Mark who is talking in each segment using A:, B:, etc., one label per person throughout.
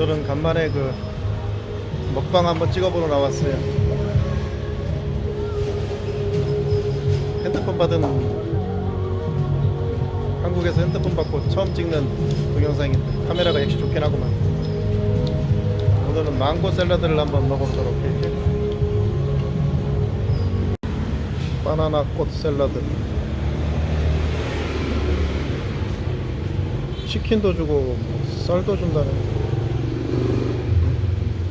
A: 오늘은 간만에 그 먹방 한번 찍어보러 나왔어요. 핸드폰 받은 한국에서 핸드폰 받고 처음 찍는 동영상인데 카메라가 역시 좋긴 하구만. 오늘은 망고 샐러드를 한번 먹어보도록 해. 바나나 꽃 샐러드. 치킨도 주고 쌀도 준다네.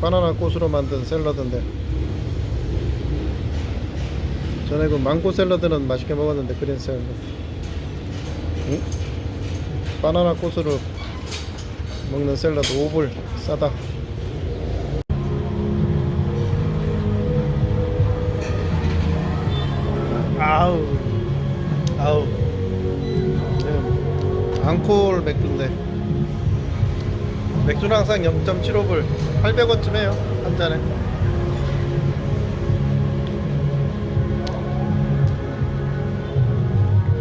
A: 바나나 꽃으로 만든 샐러드인데 전에 그 망고 샐러드는 맛있게 먹었는데 그린 샐러드. 응? 바나나 꽃으로 먹는 샐러드 5불 싸다. 아우 아우. 지금 앙콜 맥주인데. 맥주는 항상 0.75불 800원쯤 해요 한 잔에.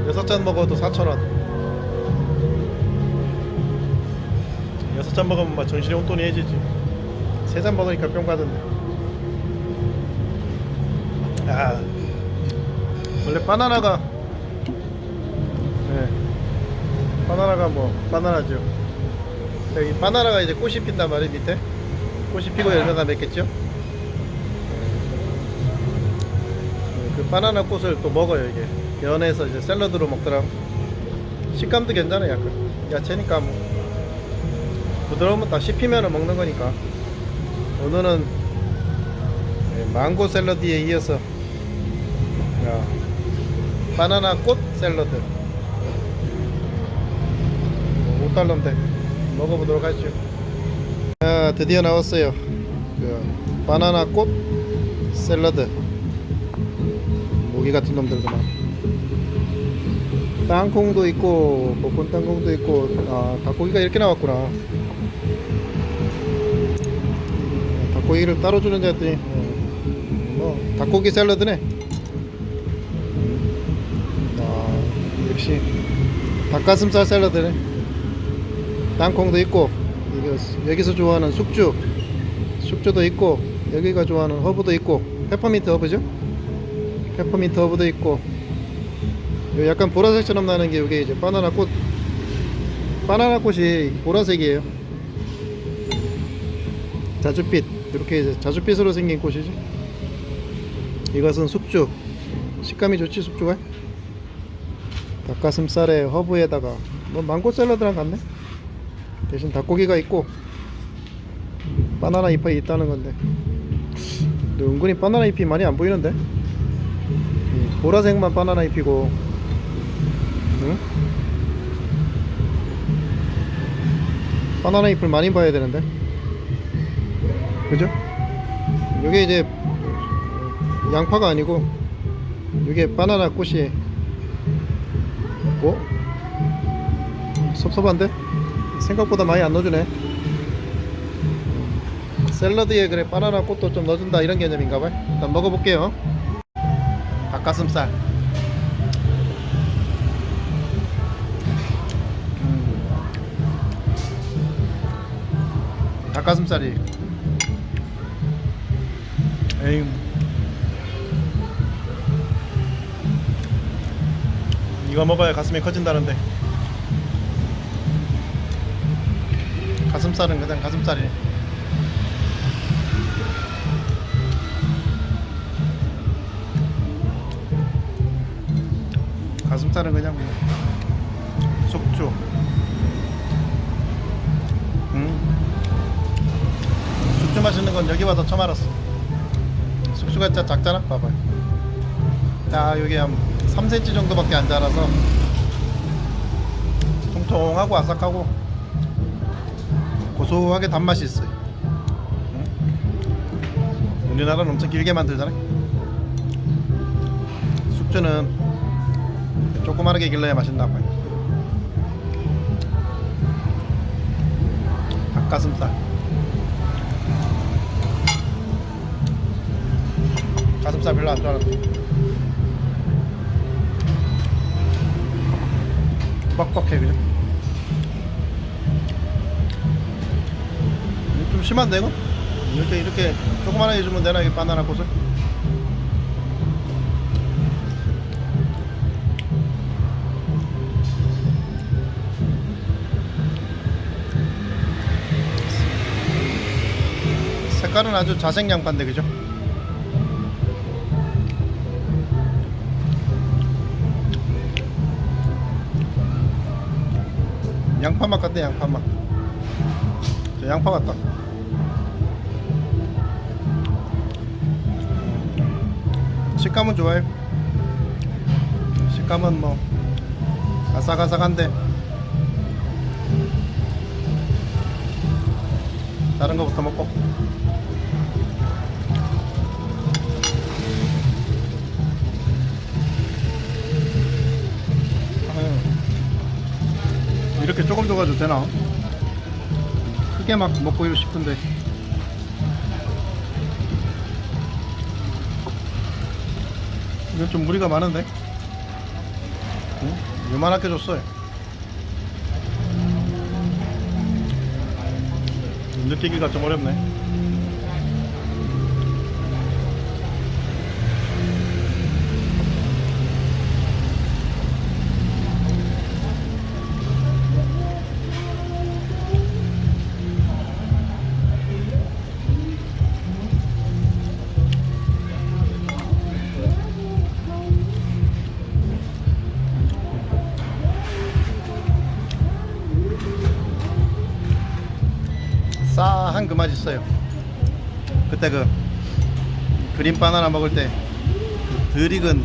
A: 여섯 잔 먹어도 4,000원. 여섯 잔 먹으면 막 정신이 혼돈해지지. 세 잔 먹으니까 뿅 가던데. 아 원래 바나나가 네. 바나나가 뭐 바나나죠. 여기 바나나가 이제 꽃이 핀단 말이에요 밑에 꽃이 피고 열매가 맺겠죠? 네, 그 바나나 꽃을 또 먹어요 이게. 연해서 이제 샐러드로 먹더라고. 식감도 괜찮아요 약간. 야채니까 뭐. 부드러우면 다 씹히면 먹는 거니까. 오늘은 네, 망고 샐러드에 이어서 야, 바나나 꽃 샐러드. 5달러면 돼 먹어보도록 하죠 아, 드디어 나왔어요. 그 바나나 꽃 샐러드. 모기 같은 놈들구만 땅콩도 있고 볶은 땅콩도 있고 아 닭고기가 이렇게 나왔구나. 닭고기를 따로 주는 줄 알았더니 어, 뭐 닭고기 샐러드네. 아 역시 닭가슴살 샐러드네. 땅콩도 있고 여기서 좋아하는 숙주. 숙주도 있고 여기가 좋아하는 허브도 있고. 페퍼민트 허브죠? 페퍼민트 허브도 있고. 요 약간 보라색처럼 나는 게 이게 이제 바나나 꽃 바나나 꽃이 보라색이에요. 자줏빛. 이렇게 이제 자줏빛으로 생긴 꽃이지. 이것은 숙주. 식감이 좋지 숙주가? 닭가슴살에 허브에다가. 뭐 망고 샐러드랑 같네 대신 닭고기가 있고 바나나 잎이 있다는 건데 은근히 바나나 잎이 많이 안 보이는데 이 보라색만 바나나 잎이고 응? 바나나 잎을 많이 봐야 되는데 그죠? 이게 이제 양파가 아니고 이게 바나나 꽃이 뭐? 섭섭한데? 생각보다 많이 안 넣어주네. 샐러드에 그래 바나나 꽃도 좀 넣어준다 이런 개념인가봐요 일단 먹어볼게요. 닭가슴살. 음. 닭가슴살이. 에이. 이거 먹어야 가슴이 커진다는데 가슴살은 그냥 가슴살이네 가슴살은 그냥 뭐 속주 음. 숙주 맛있는 건 여기 와서 처음 알았어. 숙주가 진짜 작잖아? 봐봐요. 자 여기 한 3cm 정도밖에 안 자라서 통통하고 아삭하고 고소하게 단맛이 있어요. 응? 우리나라는 엄청 길게 만들잖아요 숙주는 조그마하게 길러야 맛있나 봐요. 닭가슴살. 가슴살 별로 안 좋아하는데. 뻑뻑해 그죠? 좀 심한데 이거? 이렇게 이렇게 조그만하게 주면 되나 이 바나나 꽃을? 색깔은 아주 자생양반데 그죠? 양파 맛 같네 양파 맛. 저 양파 같다. 식감은 좋아요. 식감은 뭐 아삭아삭한데 다른 거부터 먹고. 이렇게 조금 줘가지고 되나? 크게 막 먹고 싶은데 이건 좀 무리가 많은데? 응? 요만하게 줬어요 느끼기가 좀 어렵네 한 그 맛 있어요. 그때 그 그린 바나나 먹을 때 그 드익은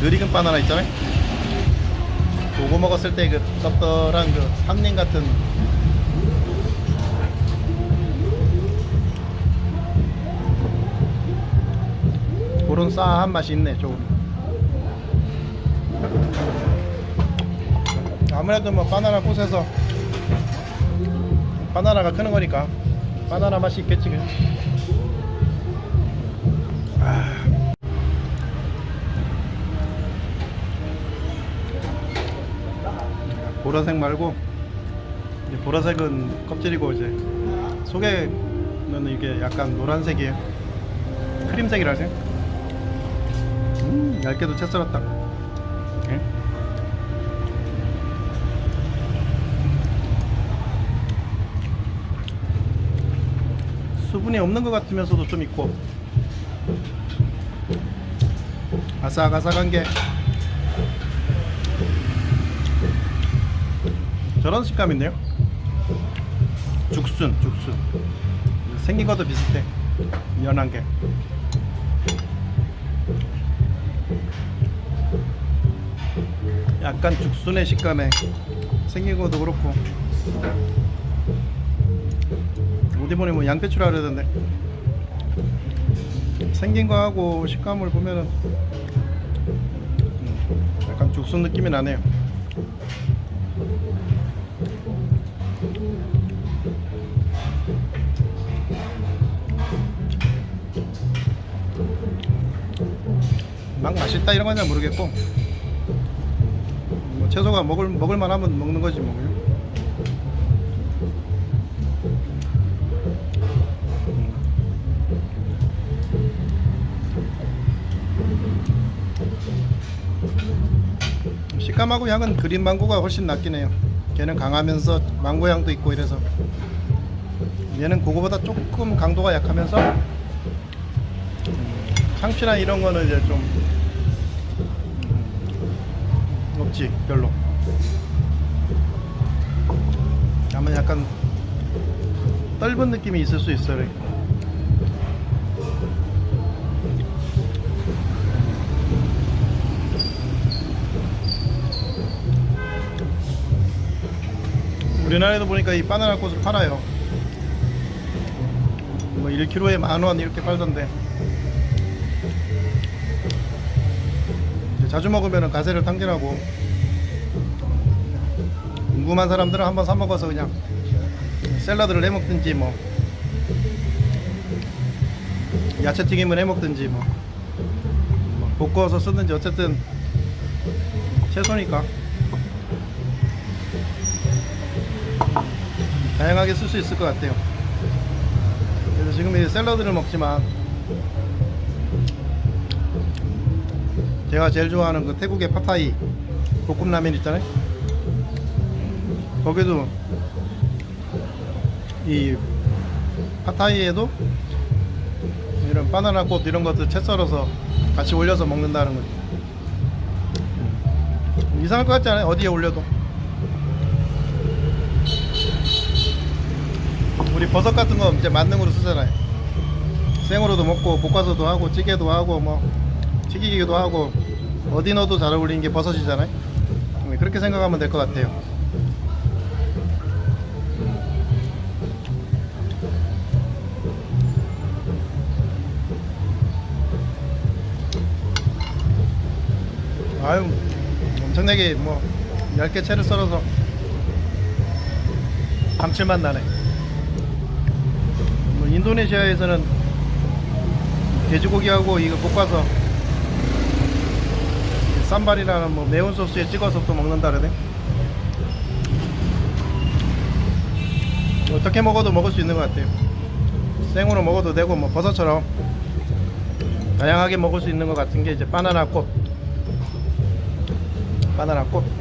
A: 드익은 바나나 있잖아요. 그거 먹었을 때그 섭떨한 그 삼림 같은 그런 싸한 맛이 있네 조금 아무래도 뭐 바나나 꽃에서 바나나가 크는 거니까 바나나 맛이 있겠지 그냥. 아. 보라색 말고 이제 보라색은 껍질이고 이제 속에는 이게 약간 노란색이에요 크림색이라 하세요 음 얇게도 채 썰었다 이렇게. 수분이 없는 것 같으면서도 좀 있고. 아삭아삭한 게. 저런 식감 있네요. 죽순 죽순. 생긴 것도 비슷해. 연한 게. 약간 죽순의 식감에 생긴 것도 그렇고 어디 보니 뭐 양배추라 그러던데. 생긴 거하고 식감을 보면은 음, 약간 죽순 느낌이 나네요. 막 맛있다 이런 건잘 모르겠고 뭐 채소가 먹을 먹을 만하면 먹는 거지 뭐 그냥. 식감하고 향은 그린 망고가 훨씬 낫긴 해요. 걔는 강하면서 망고 향도 있고 이래서 얘는 그거보다 조금 강도가 약하면서 음, 향취나 이런 거는 이제 좀 음, 없지 별로. 아마 약간 떫은 느낌이 있을 수 있어요. 우리나라에도 보니까 이 바나나 꽃을 팔아요. 뭐 1kg에 만원 이렇게 팔던데. 자주 먹으면 가세를 탕진하고 궁금한 사람들은 한번 사 먹어서 그냥 샐러드를 해 먹든지 뭐 야채 튀김을 해 먹든지 뭐, 뭐 볶아서 쓰든지 어쨌든 채소니까 다양하게 쓸 수 있을 것 같아요. 그래서 지금 이 샐러드를 먹지만 제가 제일 좋아하는 그 태국의 팟타이 볶음라면 있잖아요. 거기도 이 팟타이에도 이런 바나나 꽃 이런 것들 채 썰어서 같이 올려서 먹는다는 거죠. 음. 이상할 것 같지 않아요? 어디에 올려도. 우리 버섯 같은 거 이제 만능으로 쓰잖아요. 생으로도 먹고 볶아서도 하고 찌개도 하고 뭐 튀기기도 하고 어디 넣어도 잘 어울리는 게 버섯이잖아요. 음, 그렇게 생각하면 될 것 같아요. 아유 엄청나게 뭐 얇게 채를 썰어서 감칠맛 나네. 뭐 인도네시아에서는 돼지고기하고 이거 볶아서 쌈발이라는 뭐 매운 소스에 찍어서 또 먹는다 그러네. 어떻게 먹어도 먹을 수 있는 것 같아요. 생으로 먹어도 되고 뭐 버섯처럼 다양하게 먹을 수 있는 것 같은 게 이제 바나나 꽃, 바나나 꽃.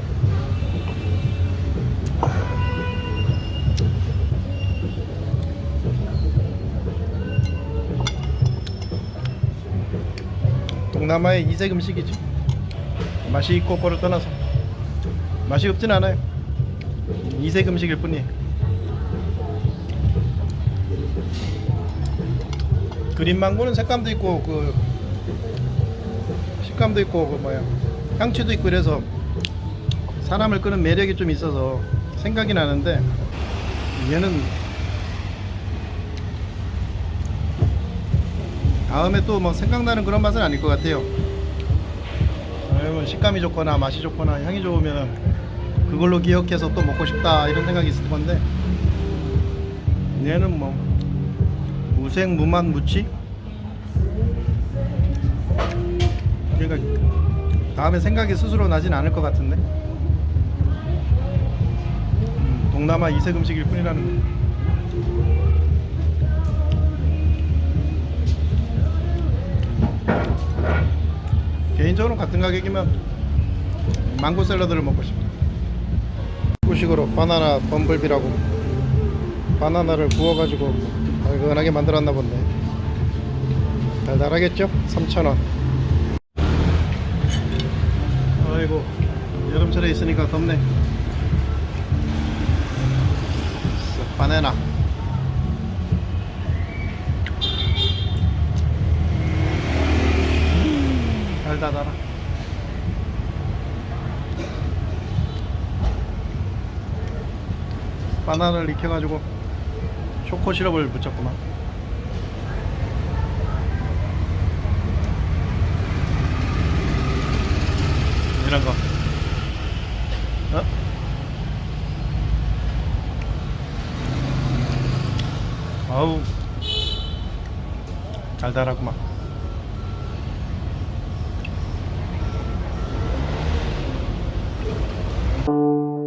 A: 동남아의 이색 음식이죠. 맛이 있고 없고를 떠나서 맛이 없진 않아요. 이색 음식일 뿐이에요. 그린 망고는 색감도 있고 그 식감도 있고 그 뭐야 향취도 있고 그래서 사람을 끄는 매력이 좀 있어서 생각이 나는데 얘는 다음에 또뭐 생각나는 그런 맛은 아닐 것 같아요. 아니면 식감이 좋거나 맛이 좋거나 향이 좋으면 그걸로 기억해서 또 먹고 싶다 이런 생각이 있을 건데 얘는 뭐 무생 무맛 무치 그러니까 다음에 생각이 스스로 나진 않을 것 같은데 음, 동남아 이색 음식일 뿐이라는 거. 개인적으로 같은 가격이면 망고 샐러드를 먹고 싶다. 후식으로 바나나 범블비라고 바나나를 구워가지고 얼큰하게 만들었나 본데 달달하겠죠? 3,000원 아이고 여름철에 있으니까 덥네 쓱, 바나나 달달하라. 바나나를 익혀가지고 초코 시럽을 붙였구만. 이런 거. 어? 아우. 달달하구만 thank you